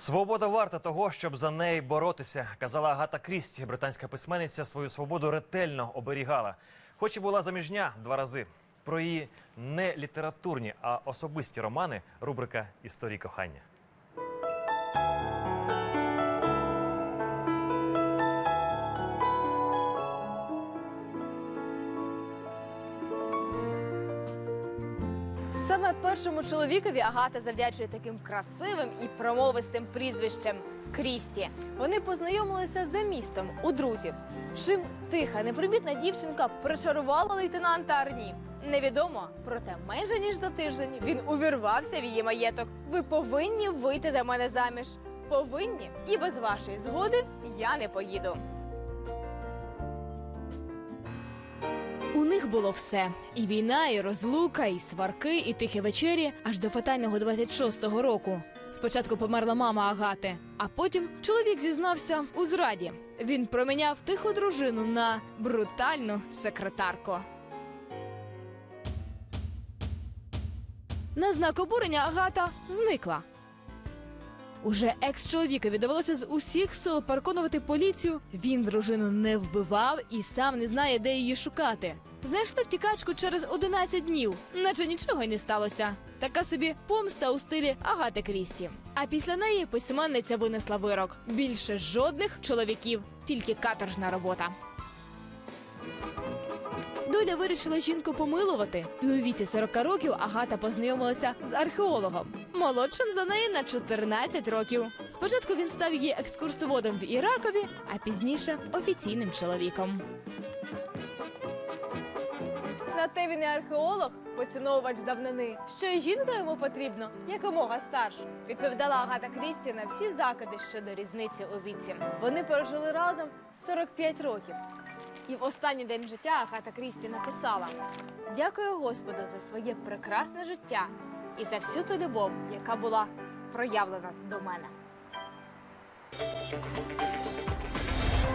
Свобода варта того, щоб за неї боротися, казала Агата Крісті. Британська письменниця свою свободу ретельно оберігала. Хоч і була заміжня два рази. Про її не літературні, а особисті романи. Рубрика Історії кохання. Саме першому чоловікові Агата завдячує таким красивим і промовистим прізвищем Крісті. Вони познайомилися за містом у друзів. Чим тиха, непримітна дівчинка причарувала лейтенанта Арні. Невідомо, проте менше ніж за тиждень він увірвався в її маєток. Ви повинні вийти за мене заміж. Повинні, і без вашої згоди я не поїду. У них було все: і війна, і розлука, і сварки, і тихі вечері, аж до фатального 26-го року. Спочатку померла мама Агати, а потім чоловік зізнався у зраді. Він проміняв тиху дружину на брутальну секретарку. На знак обурення Агата зникла. Уже екс-чоловікові довелося з усіх сил переконувати поліцію. Він дружину не вбивав і сам не знає, де її шукати. Знайшли втікачку через 11 днів, наче нічого й не сталося. Така собі помста у стилі Агати Крісті. А після неї письменниця винесла вирок: більше жодних чоловіків, тільки каторжна робота. Доля вирішила жінку помилувати, і у віці 40 років Агата познайомилася з археологом, молодшим за неї на 14 років. Спочатку він став її екскурсоводом в Іракові, а пізніше офіційним чоловіком. На те він і археолог, поціновувач давнини, що й жінка йому потрібно якомога старшу. Відповідала Агата Крісті на всі закиди щодо різниці у віці. Вони прожили разом 45 років. І в останній день життя Агата Крісті написала: Дякую Господу за своє прекрасне життя і за всю ту любов, яка була проявлена до мене.